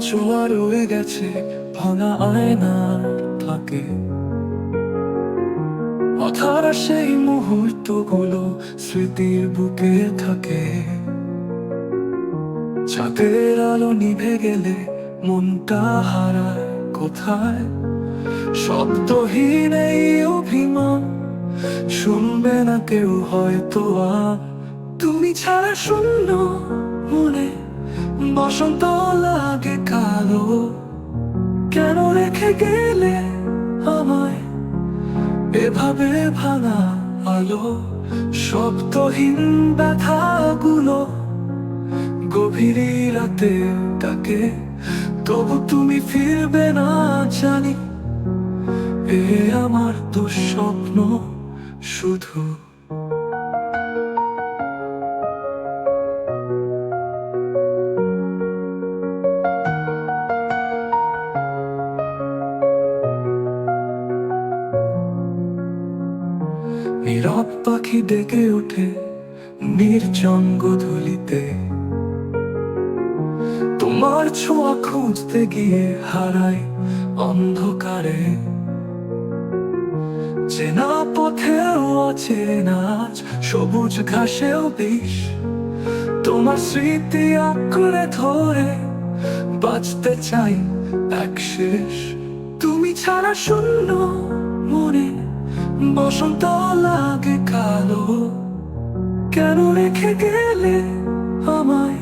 ছোঁয়া রয়ে গেছে ভাঙা আয়নার থাকে অথারা সেই মুহূর্তগুলো স্মৃতির বুকে থাকে। চাঁদের আলো নিভে গেলে মনটা হারায় কোথায়? শব্দহীন এই অভিমান শুনবে না কেউ হয়তো আর তুমি ছাড়া শূন্য মনে বসন্ত লাগে কালো। কেন রেখে গেলে আমায়? এভাবে ভাঙা আলো, শব্দহীন ব্যথাগুলো গভীর রাতে তাকে তবু তুমি ফিরবে না জানি। এ আমার দুঃস্বপ্ন শুধু নীরব পাখি ডেকে ওঠে নির্জন গধূলিতে তোমার ছোঁয়া খুঁজতে গিয়ে হারাই অন্ধকারে। চেনা পথেও অচেনা, আজ সবুজ ঘাসেও বিষ। তোমার স্মৃতি আঁকড়ে ধরে, বাঁচতে চাই এক শেষ। তুমি ছাড়া শূন্য মনে বসন্ত লাগে কালো কেন রেখে গেলে আমায়?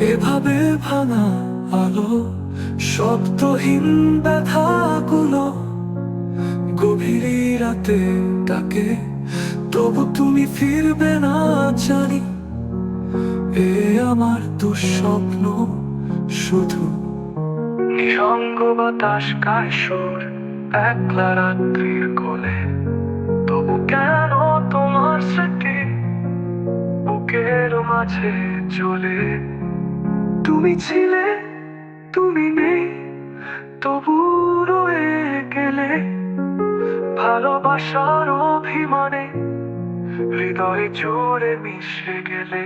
এভাবে ভাঙা আলো, শব্দহীন ব্যথাগুলো গভীর রাতে ডাকে, তবু তুমি ফিরবে না জানি। এ আমার দুঃস্বপ্ন শুধু। নিরঙ্গ বাতাস একলা রাত্রির কোলে। তবু কেন তোমার মাঝে চলে। তুমি ছিলে, তুমি নেই তবু রয়ে গেলে ভালোবাসার অভিমানে, হৃদয় জোরে মিশে গেলে।